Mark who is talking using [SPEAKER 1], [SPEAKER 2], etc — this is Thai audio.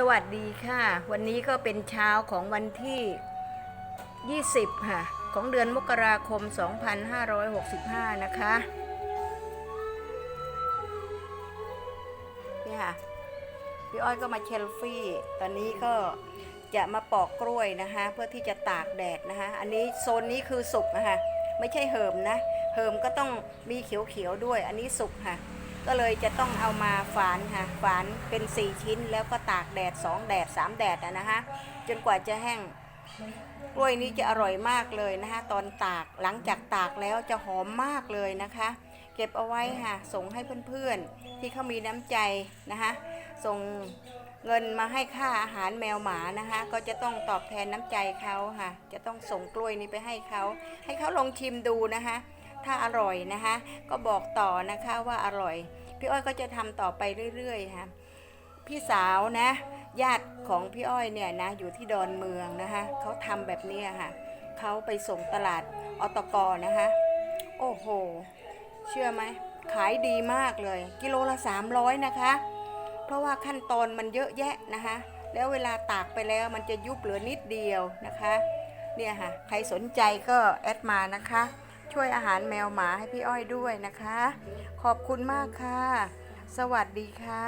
[SPEAKER 1] สวัสดีค่ะ วันนี้ก็เป็นเช้าของวันที่ 20 ค่ะ ของเดือนมกราคม 2565 นะคะนี่ค่ะ พี่อ้อยก็มาเชลฟี่ ตอนนี้ก็จะมาปอกกล้วยนะคะ เพื่อที่จะตากแดดนะคะ อันนี้โซนนี้คือสุกนะคะ ไม่ใช่เหิมนะ เหิมก็ต้องมีเขียวๆด้วย อันนี้สุกค่ะ ก็เลยจะต้องเอามาฝานค่ะฝานเป็น 4 ชิ้นแล้วก็ตากแดด 2 แดด 3 แดดนะคะจนกว่าจะแห้งกล้วยนี้จะอร่อยมากเลยนะคะตอนตากหลังจากตากแล้วจะหอมมากเลยนะคะ เก็บเอาไว้ค่ะส่งให้เพื่อนๆ ที่เขามีน้ำใจนะคะส่งเงินมาให้ค่าอาหารแมวหมานะคะ ก็จะต้องตอบแทนน้ำใจเขาค่ะ จะต้องส่งกล้วยนี้ไปให้เขา ให้เขาลองชิมดูนะคะ ถ้าอร่อยนะคะ ก็บอกต่อนะคะว่าอร่อย พี่อ้อยก็จะทำต่อไปเรื่อยๆค่ะพี่สาวนะญาติของพี่อ้อยเนี่ยนะอยู่ที่ดอนเมืองนะคะเขาทำแบบนี้ค่ะเขาไปส่งตลาดอตกนะคะ โอ้โห เชื่อไหมขายดีมากเลย กิโลละ 300 นะคะ เพราะว่าขั้นตอนมันเยอะแยะนะคะ แล้วเวลาตากไปแล้วมันจะยุบเหลือนิดเดียวนะคะ เนี่ยค่ะ ใครสนใจก็แอดมานะคะ ช่วยอาหารแมวหมาให้พี่อ้อยด้วยนะคะ ขอบคุณมากค่ะ สวัสดีค่ะ